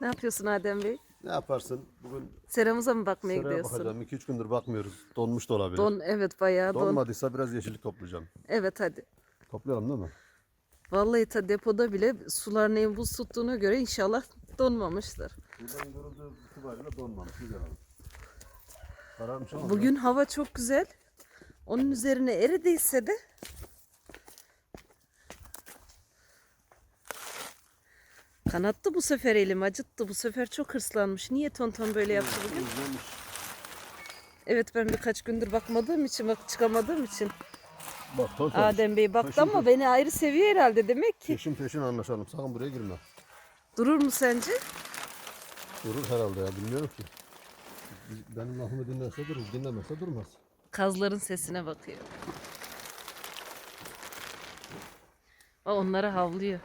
Ne yapıyorsun Adem Bey? Ne yaparsın? Bugün Seramıza mı bakmaya seraya gidiyorsun? bakacağım. 2-3 gündür bakmıyoruz. Donmuş da olabilir. Don evet bayağı don. Donmadıysa biraz yeşillik toplayacağım. Evet hadi. Toplayalım değil mi? Vallahi ta depoda bile sular nem buz tuttuğuna göre inşallah donmamıştır. Buradan görüldüğü itibariyle donmamış. Güzel. Kararmış ama. Bugün hava çok güzel. Onun üzerine eridiyse de Kanattı bu sefer elim acıttı. Bu sefer çok hırslanmış. Niye tonton böyle yaptı bugün? Evet ben birkaç gündür bakmadığım için bak çıkamadığım için. Bak tonton. Adem Bey baktı Peşin ama beni ayrı seviyor herhalde demek ki. Peşin peşin anlaşalım. Sakın buraya girme. Durur mu sence? Durur herhalde ya. Bilmiyorum ki. Benim lafımı dinlerse durur. Dinlemezse durmaz. Kazların sesine bakıyor. O onlara havlıyor.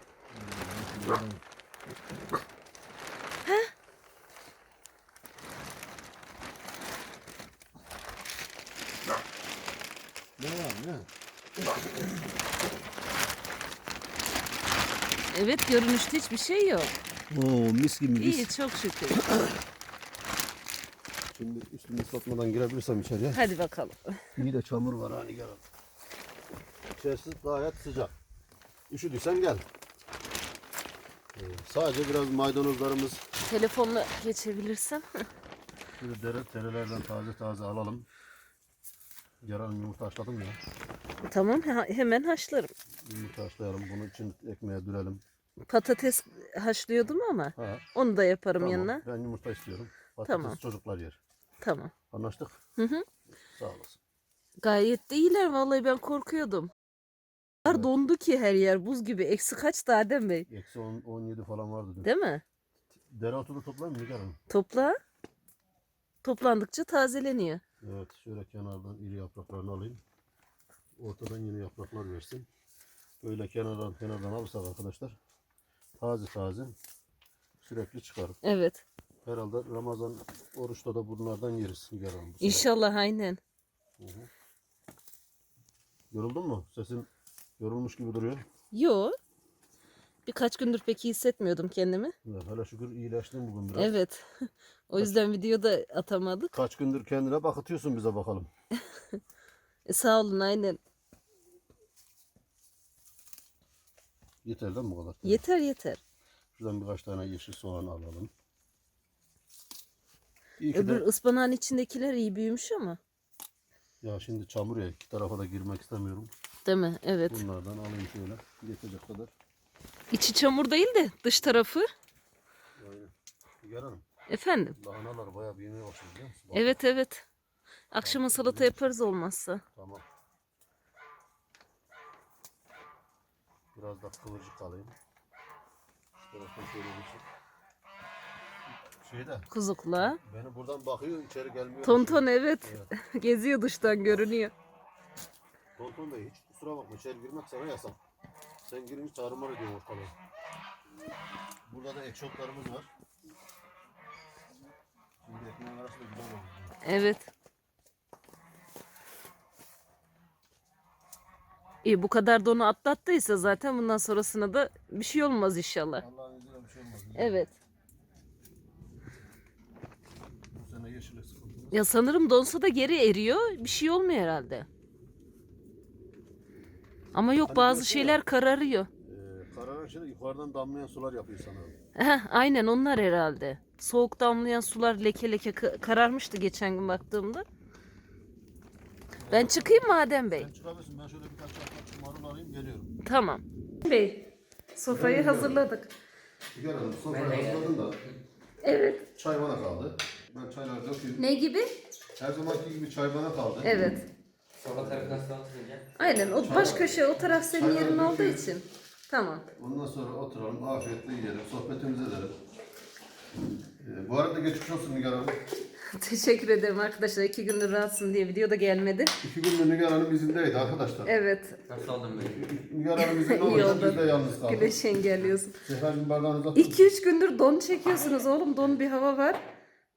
Ne var ne? Evet görünüşte hiçbir şey yok. Oo mis gibi İyi çok şükür. Şimdi üstümü ıslatmadan girebilirsem içeriye. Hadi bakalım. İyi de çamur var hani gel. İçerisi gayet sıcak. Üşüdüysen gel. Ee, sadece biraz maydanozlarımız Telefonla geçebilirsem. şöyle dere, terelerden taze taze alalım. Yarın yumurta haşladım ya. tamam he- hemen haşlarım. Yumurta haşlayalım. Bunun için ekmeğe dürelim. Patates haşlıyordum ama Ha, onu da yaparım tamam. yanına. Ben yumurta istiyorum. Patates Tamam. çocuklar yer. Tamam. Anlaştık. Hı hı. Sağ olasın. Gayet de iyiler vallahi ben korkuyordum. Evet. Dondu ki her yer buz gibi. Eksi kaçtı Adem Bey? Eksi 10, 17 falan vardı dün. Değil mi? Dereotu da toplayayım mı Nigar Hanım? Topla. Toplandıkça tazeleniyor. Evet şöyle kenardan iri yapraklarını alayım. Ortadan yeni yapraklar versin. Böyle kenardan kenardan alırsak arkadaşlar taze taze sürekli çıkar. Evet. Herhalde Ramazan oruçta da bunlardan yeriz Nigar Hanım. bu sene. İnşallah aynen. Yoruldun mu? Sesin yorulmuş gibi duruyor. Yo. Birkaç gündür pek iyi hissetmiyordum kendimi. Ya, hele şükür iyileştin bugün biraz. Evet. o yüzden video da atamadık. Kaç gündür kendine bakıtıyorsun bize bakalım. E, sağ olun aynen. Yeter mi bu kadar? Yeter yeter. Şuradan birkaç tane yeşil soğan alalım. İyi ki Öbür de, ıspanağın içindekiler iyi büyümüş ama. ya şimdi çamur ya iki tarafa da girmek istemiyorum. Değil mi? Evet. Bunlardan alayım şöyle. Yetecek kadar. İçi çamur değil de dış tarafı. Aynen. Nigar Hanım, Efendim. lahanalar bayağı büyümeye başladı biliyor musun? Bak, Evet evet. Akşama salata yaparız olmazsa. Tamam. Biraz da kıvırcık alayım. Şu taraftan şöyle şey. Şeyde, Kuzukla. beni buradan bakıyor içeri gelmiyor. Tonton evet. Geziyor dıştan görünüyor. Tonton da hiç kusura bakma içeri girmek sana yasak. Sen girince tarumar ediyor ortalığı. Burada da ekşotlarımız var. Şimdi ekmeğin arasında güzel oldu. Evet. İyi bu kadar donu atlattıysa zaten bundan sonrasına da bir şey olmaz inşallah. Allah'ın izniyle bir şey olmaz. Evet. Bu sene yeşile sıkıntımız. Ya sanırım donsa da geri eriyor. Bir şey olmuyor herhalde. Ama yok Hani bazı diyorsun şeyler ya- kararıyor. Ee, kararan şey de yukarıdan damlayan sular yapıyor sana. Heh, aynen onlar herhalde. Soğuk damlayan sular leke leke ka- kararmıştı geçen gün baktığımda. Ben çıkayım mı Adem Bey? Sen çıkabilirsin. Ben şöyle birkaç yaprak marul alayım geliyorum. Tamam. Bey, sofrayı hazırladık. Nigar Hanım sofrayı hazırladın da Evet. çay bana kaldı. Ben çayları dökeyim. Ne gibi? Her zamanki gibi çay bana kaldı. Evet. Sola tarafına sağ tutacağım. Aynen. O baş köşe o taraf senin yerin olduğu için. Tamam. Ondan sonra oturalım, afiyetle yiyelim, sohbetimizi edelim. Ee, bu arada geçmiş olsun Nigar Hanım. Teşekkür ederim arkadaşlar. İki gündür rahatsın diye video da gelmedi. İki gündür Nigar Hanım izindeydi arkadaşlar. Evet. Nasıl böyle? Nigar Hanım izinde İyi oldu. biz de yalnız kaldık. Güneş engelliyorsun. Seferin bardağını uzattım. 2-3 gündür don çekiyorsunuz oğlum. Don bir hava var.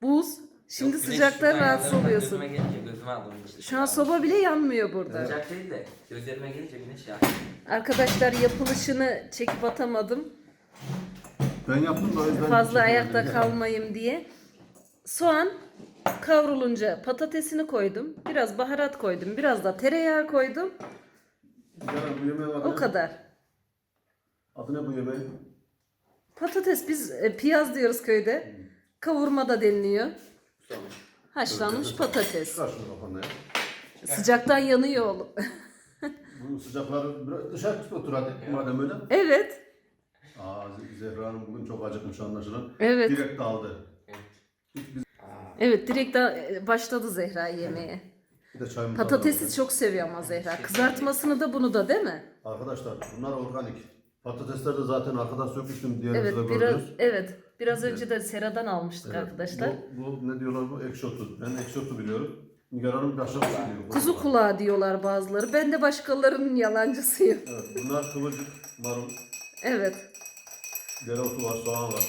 Buz. Şimdi Yok, güneş sıcaktan rahatsız oluyorsun. Gözüme gelince gözüme aldım işte. Şu an soba bile yanmıyor burada. Sıcak değil de gözlerime gelince güneş ya. Arkadaşlar yapılışını çekip atamadım. Ben yaptım da o yüzden Fazla ayakta kalmayayım diye. Soğan kavrulunca patatesini koydum. Biraz baharat koydum. Biraz da tereyağı koydum. Yarın bu yemeğin adı O ne? kadar. Adı ne bu yemeğin? Patates biz e, piyaz diyoruz köyde. Kavurma da deniliyor. Susamış. Haşlanmış patates. Çıkar şunu kafana ya. Sıcaktan yanıyor oğlum. Bu sıcakları biraz dışarı çık otur hadi madem öyle. evet. Aa Zehra Hanım bugün çok acıkmış anlaşılan. Evet. Direkt daldı. Evet direkt da- e, başladı Zehra yemeye. Bir de Patatesi çok seviyor ama Zehra. Kızartmasını da bunu da değil mi? Arkadaşlar bunlar organik. Patatesler de zaten arkadan sökmüştüm diğer Evet biraz gördünüz. evet biraz önce de seradan almıştık Evet. arkadaşlar. Bu, bu ne diyorlar bu? Ekşotu. Ben ekşotu biliyorum. Nigar Hanım şey diyor. Kuzu kulağı diyorlar bazıları. Ben de başkalarının yalancısıyım. Evet, bunlar kıvırcık, marul, Evet. Dereotu var, soğan var.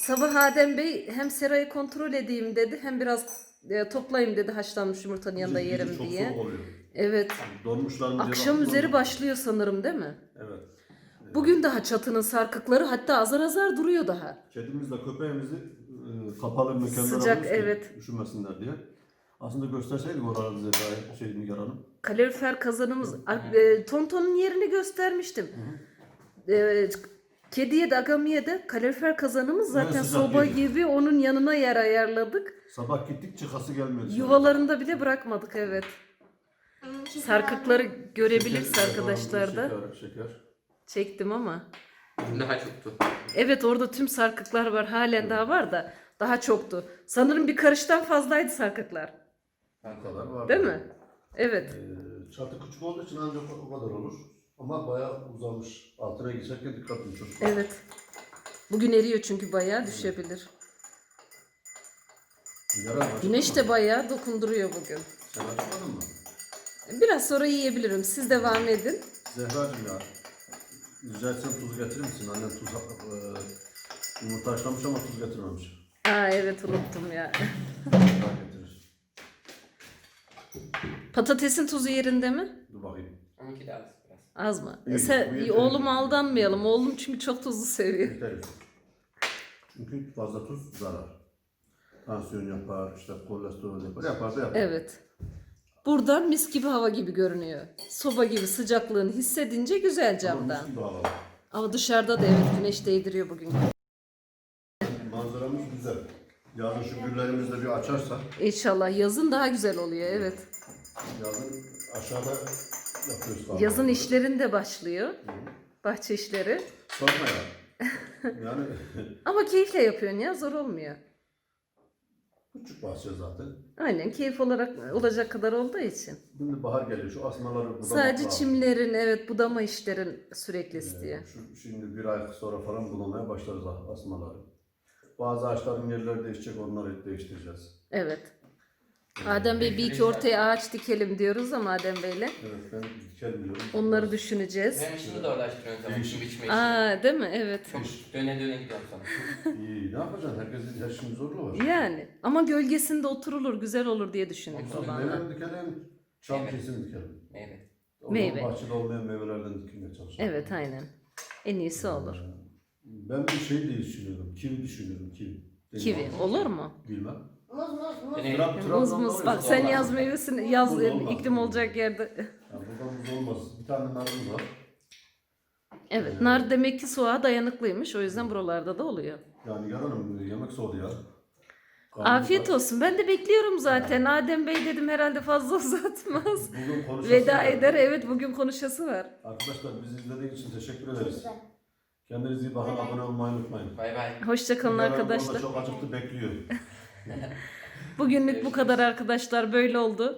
Sabah Adem Bey hem serayı kontrol edeyim dedi hem biraz e, toplayayım dedi haşlanmış yumurtanın yanında Gece- yerim gece çok diye. soğuk oluyor. Evet. Donmuşlar mı diye Akşam baktım üzeri başlıyor sanırım değil mi? Evet. Bugün daha çatının sarkıkları hatta azar azar duruyor daha. Kedimizle köpeğimizi e, kapalı mekanlara Sıcak, alıyoruz ki evet. Üşümesinler diye. Aslında gösterseydik oraları Zehra'ya, şey Nigar Hanım. Kalorifer kazanımız e, Tonton'un yerini göstermiştim. E, kediye de agamiye de kalorifer kazanımız zaten Evet, sıcak soba gibi onun yanına yer ayarladık. Sabah gittik çıkası gelmedi. Yuvalarında bile bırakmadık evet. Sarkıkları görebiliriz Şeker, arkadaşlar da. Şeker, şeker. Çektim ama. Daha çoktu. Evet orada tüm sarkıklar var. Halen daha var da daha çoktu. Sanırım bir karıştan fazlaydı sarkıklar. Bu kadar var. Değil mi? Evet. Ee, çatı küçük olduğu için ancak o kadar olur. Ama bayağı uzamış. Altına geçerken dikkat edin çocuklar. Evet. Bugün eriyor çünkü bayağı düşebilir. Açık Güneş mı? de bayağı dokunduruyor bugün. Sen açmadın mı? Biraz sonra yiyebilirim. Siz devam edin. Zehra'cığım ya. Rica etsem tuz getirir misin? Annem tuz e, yumurta haşlamış ama tuz getirmemiş. Aa evet unuttum ya. Getirir. Patatesin tuzu yerinde mi? Dur bakayım. Onunki de az mı? Bu Sen yeter. oğlum aldanmayalım. Oğlum çünkü çok tuzlu seviyor. Yeter. Çünkü fazla tuz zarar. Tansiyon yapar, işte kolesterol yapar. Yapar da yapar. Evet. Buradan mis gibi hava gibi görünüyor. Soba gibi sıcaklığını hissedince güzel camdan. mis gibi hava var. Ama dışarıda da evet güneş değdiriyor bugün. Manzaramız güzel. Yarın şu güllerimizi de bir açarsak, İnşallah yazın daha güzel oluyor evet. yarın aşağıda yapıyoruz. galiba. Yazın işlerin de başlıyor. Bahçe işleri. Sorma ya. Yani Ama keyifle yapıyorsun ya zor olmuyor. küçük bahçe zaten. Aynen keyif olarak olacak kadar olduğu için. Şimdi bahar geliyor. Şu asmaları budamak Sadece lazım. çimlerin evet budama işlerin sürekli istiyor. Ee, Şu, şimdi bir ay sonra falan bulamaya başlarız asmaları. Bazı ağaçların yerleri değişecek, onları değiştireceğiz. Evet. Adem Bey bir iki ortaya ağaç dikelim diyoruz ama Adem Bey'le. Evet, ben dikelim diyorum. Onları düşüneceğiz. Benim işimi de uğraştırıyorsun tamam. Şimdi biçme işini. Aa değil mi? Evet. Çok döne döne gidiyorum sana. İyi, ne yapacaksın? Herkesin her şeyin zorluğu var. Yani ama gölgesinde oturulur güzel olur diye düşündük babanla. Meyve dikelim, çam Evet. kesim dikelim. Evet. O Meyve. zaman Bahçede olmayan meyvelerden dikilmeye çalışalım. Evet aynen. En iyisi olur. Ben bir şey de düşünüyorum. Kivi düşünüyorum, kivi. Kivi olur mu? Bilmem. Muz muz muz. Trab- Muz Trabzon'da muz. oluyor. Bak sen yaz meyvesini yaz Muz olmaz. iklim olacak yerde. Ya burada muz olmaz. Bir tane narımız var. Evet nar demek ki soğuğa dayanıklıymış o yüzden buralarda da oluyor. Yani yarın yemek soğudu ya. Afiyet olsun. Ben de bekliyorum zaten. Adem Bey dedim herhalde fazla uzatmaz. Bugün konuşası Veda var. eder. Evet bugün konuşası var. Arkadaşlar bizi izlediğiniz için teşekkür ederiz. Kendinize iyi bakın. Abone olmayı unutmayın. Bay bay. Hoşçakalın Yarın arkadaşlar. çok acıktı bekliyor. Bugünlük bu kadar arkadaşlar. Böyle oldu.